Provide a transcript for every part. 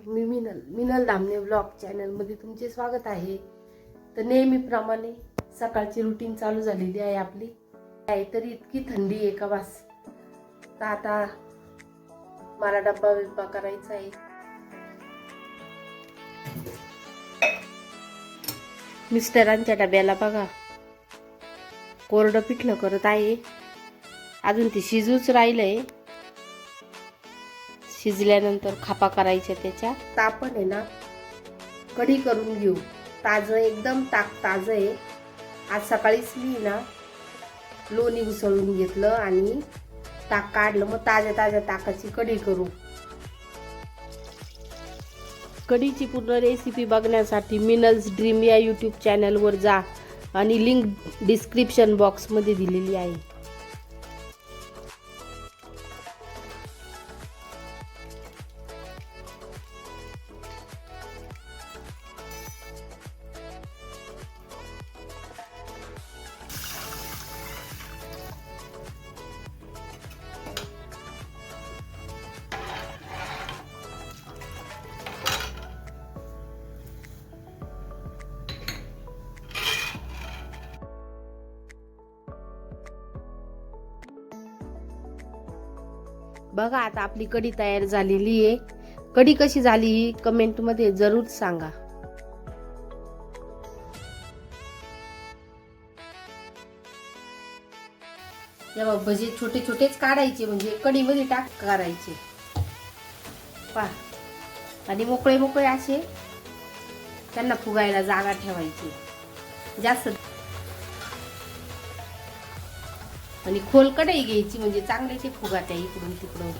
मी Minal Minal Damne blog चॅनलमध्ये तुमचे स्वागत आहे. तर नेहमीप्रमाणे सकाळची रुटीन चालू झालेली आहे आपली. आहे तरी इतकी थंडी आहे का वास तर आता मला डब्बा बिब्बा करायचा आहे. मिस्टरांच्या डब्याला बघा. कोरडं पिठलं करत आहे. अजून ते शिजूच राहिलंय. शिजल्यानंतर खापा करायच्या त्याच्या तर आपण आहे ना कढी करून घेऊ. ताजं एकदम ताक ताजं आहे. आज सकाळीच मी ना लोणी उसळून घेतलं आणि ताक काढलं. मग ताज्या ताज्या ताकाची कढी करू. कढीची पूर्ण रेसिपी बघण्यासाठी मिनल्स ड्रीम या यूट्यूब चॅनलवर जा आणि लिंक डिस्क्रिप्शन बॉक्समध्ये दिलेली आहे. बघा आता आपली कढी तयार झालेली आहे. कढी कशी झाली ही कमेंटमध्ये जरूर सांगा. जेव्हा भजे छोटे छोटेच काढायचे म्हणजे कढीमध्ये टाक करायचे. पा आणि मोकळे मोकळे असे त्यांना फुगायला जागा ठेवायची. जास्त आणि खोल कढई घ्यायची म्हणजे चांगले ते फुगाट आहे इकडून तिकडून.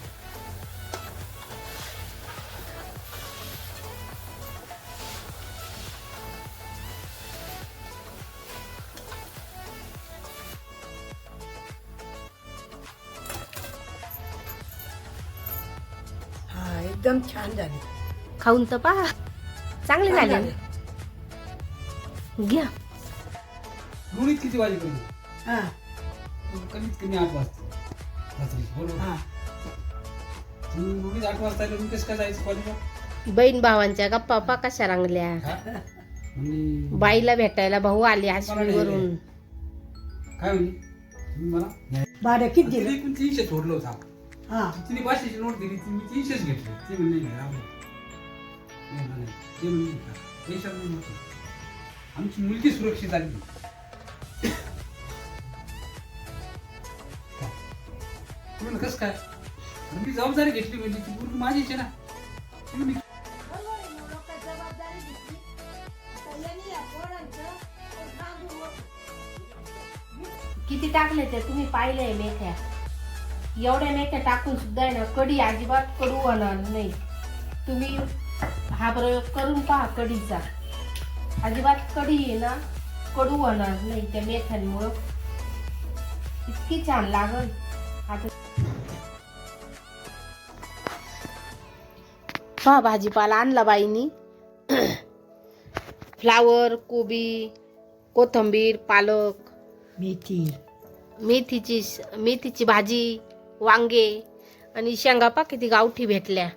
हा एकदम छान झाली. खाऊन तर पहा. चांगले छान झाले. घ्या. लोणीत किती वाजेपर्यंत? हा. कमीत कमी आठ वाजता. रात्री बरोबर हा. तुम्ही आठ वाजता आले, तुम्ही कसं काय जायचं कॉलेजला बहीण भावांच्या गप्पा पा कशा रंगल्या? हा? आणि बाईला भेटायला भाऊ आले आश्वीवरून काय म्हणे तुम्ही मला? भाडं किती तिने दिलं? पण तीनशे सोडलं होता. हा. तिने पाचशेची नोट दिली ती मी तीनशेच घेतली. ती म्हणले नाही राहू दे. नाही, नाही, ते म्हणले नाही, पैशात नाही नव्हतं. आमची मुलगी सुरक्षित आली. म्हणलं कसं काय? मी जबाबदारी घेतली म्हणजे ती पूर्ण माझीच आहे ना. म्हणलं मी किती टाकले ते तुम्ही पाहिलंय मेथ्या? एवढ्या मेथ्या टाकून सुद्धा आहे ना कढी अजिबात कडू होणार नाही. तुम्ही हा प्रयोग करून पहा कढीचा. अजिबात कढी आहे ना कडू होणार नाही त्या मेथ्यांमुळं. इतकी छान लागल. आता पहा भाजीपाला आणला बाईनी. फ्लावर कोबी कोथंबीर पालक. मेथी. मेथीची मेथीची भाजी वांगे आणि शेंगा पा किती गावठी भेटल्या.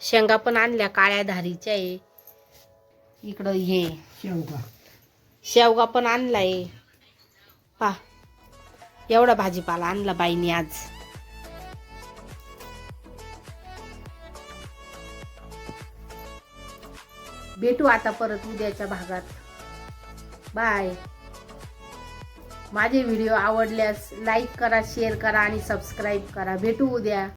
शेंगा पण आणल्या काळ्या धारीच्या आहे. इकडं हे. शेवगा. शेवगा पण आणलाय. पा. एवढा भाजीपाला आणला बाईने आज. भेटू आता परत उद्याच्या भागात. बाय माझे व्हिडिओ आवडल्यास लाईक करा शेअर करा आणि सबस्क्राईब करा. भेटू उद्या.